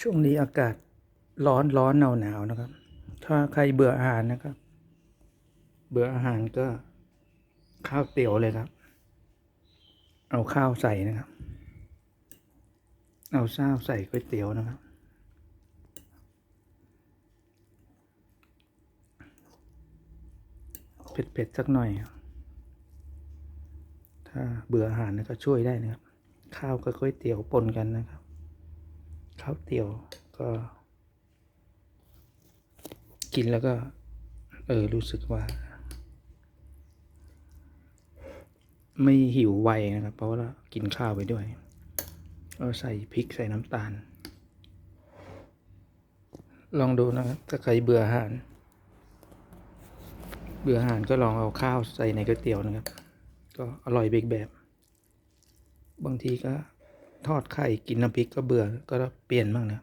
ช่วงนี้อากาศร้อนร้อนหนาวหนาวนะครับ ถ้าใครเบื่ออาหารนะครับ เบื่ออาหารก็ข้าวเตี๋ยวเลยครับ เอาข้าวใส่นะครับ เอาข้าวใส่ก๋วยเตี๋ยวนะครับ เผ็ดๆสักหน่อย ถ้าเบื่ออาหารก็ช่วยได้นะครับ ข้าวกับก๋วยเตี๋ยวปนกันนะครับ ข้าวเตี๋ยวก็ กินแล้วก็ เออ รู้สึกว่า ไม่หิวไวนะครับ เพราะว่ากินข้าวไปด้วยก็ใส่พริกใส่น้ำตาล ลองดูนะครับถ้าใครเบื่ออาหาร เบื่ออาหารก็ลองเอาข้าวใส่ในก๋วยเตี๋ยวนะครับ ก็อร่อยเบกแบบ บางทีก็ ทอดไข่กินน้ำพริกก็เบื่อก็เปลี่ยนบ้างนะ